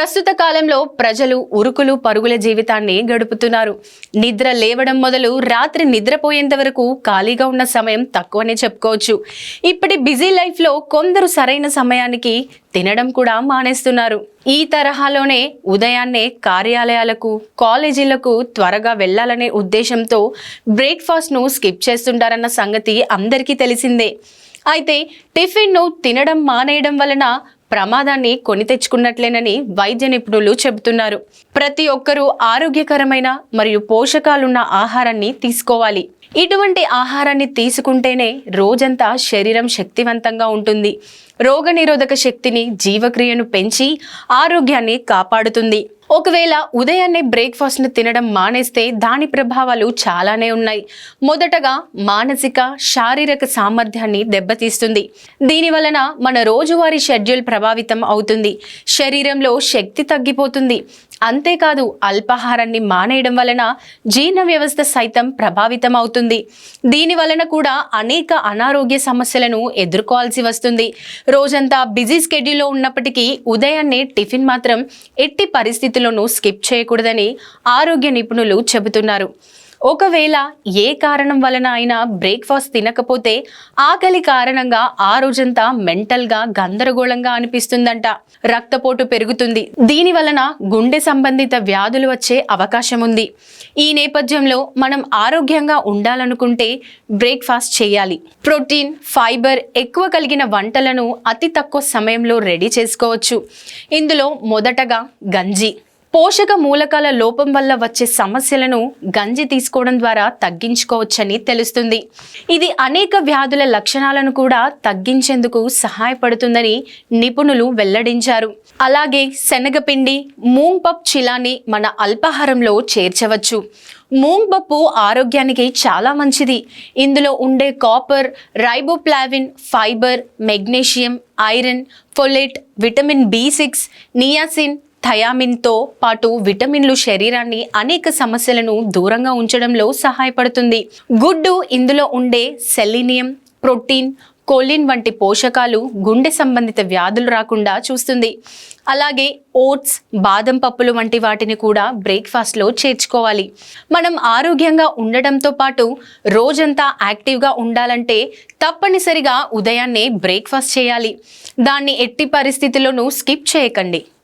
ప్రస్తుత కాలంలో ప్రజలు ఉరుకులు పరుగుల జీవితాన్ని గడుపుతున్నారు. నిద్ర లేవడం మొదలు రాత్రి నిద్రపోయేంత వరకు ఖాళీగా ఉన్న సమయం తక్కువనే చెప్పుకోవచ్చు. ఇప్పటి బిజీ లైఫ్లో కొందరు సరైన సమయానికి తినడం కూడా మానేస్తున్నారు. ఈ తరహాలోనే ఉదయాన్నే కార్యాలయాలకు కాలేజీలకు త్వరగా వెళ్ళాలనే ఉద్దేశంతో బ్రేక్ఫాస్ట్ను స్కిప్ చేస్తుంటారన్న సంగతి అందరికీ తెలిసిందే. అయితే టిఫిన్ను తినడం మానేయడం వలన ప్రమాదాన్ని కొని తెచ్చుకున్నట్లేనని వైద్య నిపుణులు చెబుతున్నారు. ప్రతి ఒక్కరూ ఆరోగ్యకరమైన మరియు పోషకాలున్న ఆహారాన్ని తీసుకోవాలి. ఇటువంటి ఆహారాన్ని తీసుకుంటేనే రోజంతా శరీరం శక్తివంతంగా ఉంటుంది. రోగనిరోధక శక్తిని జీవక్రియను పెంచి ఆరోగ్యాన్ని కాపాడుతుంది. ఒకవేళ ఉదయాన్నే బ్రేక్ఫాస్ట్ను తినడం మానేస్తే దాని ప్రభావాలు చాలానే ఉన్నాయి. మొదటగా మానసిక శారీరక సామర్థ్యాన్ని దెబ్బతీస్తుంది. దీని వలన మన రోజువారీ షెడ్యూల్ ప్రభావితం అవుతుంది. శరీరంలో శక్తి తగ్గిపోతుంది. అంతేకాదు అల్పాహారాన్ని మానేయడం వలన జీర్ణ వ్యవస్థ సైతం ప్రభావితం అవుతుంది దీని వలన కూడా అనేక అనారోగ్య సమస్యలను ఎదుర్కోవాల్సి వస్తుంది. రోజంతా బిజీ స్కెడ్యూల్లో ఉన్నప్పటికీ ఉదయాన్నే టిఫిన్ మాత్రం ఎట్టి పరిస్థితుల్లోనూ స్కిప్ చేయకూడదని ఆరోగ్య నిపుణులు చెబుతున్నారు. ఒకవేళ ఏ కారణం వలన అయినా బ్రేక్ఫాస్ట్ తినకపోతే ఆకలి కారణంగా ఆ రోజంతా మెంటల్గా గందరగోళంగా అనిపిస్తుందంట. రక్తపోటు పెరుగుతుంది. దీని వలన గుండె సంబంధిత వ్యాధులు వచ్చే అవకాశం ఉంది. ఈ నేపథ్యంలో మనం ఆరోగ్యంగా ఉండాలనుకుంటే బ్రేక్ఫాస్ట్ చేయాలి. ప్రోటీన్ ఫైబర్ ఎక్కువ కలిగిన వంటలను అతి తక్కువ సమయంలో రెడీ చేసుకోవచ్చు. ఇందులో మొదటగా గంజి. పోషక మూలకాల లోపం వల్ల వచ్చే సమస్యలను గంజి తీసుకోవడం ద్వారా తగ్గించుకోవచ్చని తెలుస్తుంది. ఇది అనేక వ్యాధుల లక్షణాలను కూడా తగ్గించేందుకు సహాయపడుతుందని నిపుణులు వెల్లడించారు. అలాగే శనగపిండి మూంగ్ పప్ చిలాని మన అల్పాహారంలో చేర్చవచ్చు. మూంగ్ పప్పు ఆరోగ్యానికి చాలా మంచిది. ఇందులో ఉండే copper riboflavin fibre magnesium iron folate vitamin B six niacin థయామిన్తో పాటు విటమిన్లు శరీరాన్ని అనేక సమస్యలను దూరంగా ఉంచడంలో సహాయపడుతుంది. గుడ్డు ఇందులో ఉండే సెలీనియం ప్రోటీన్ కోలిన్ వంటి పోషకాలు గుండె సంబంధిత వ్యాధులు రాకుండా చూస్తుంది. అలాగే ఓట్స్ బాదం పప్పులు వంటి వాటిని కూడా బ్రేక్ఫాస్ట్లో చేర్చుకోవాలి. మనం ఆరోగ్యంగా ఉండడంతో పాటు రోజంతా యాక్టివ్గా ఉండాలంటే తప్పనిసరిగా ఉదయాన్నే బ్రేక్ఫాస్ట్ చేయాలి. దాన్ని ఎట్టి పరిస్థితుల్లోనూ స్కిప్ చేయకండి.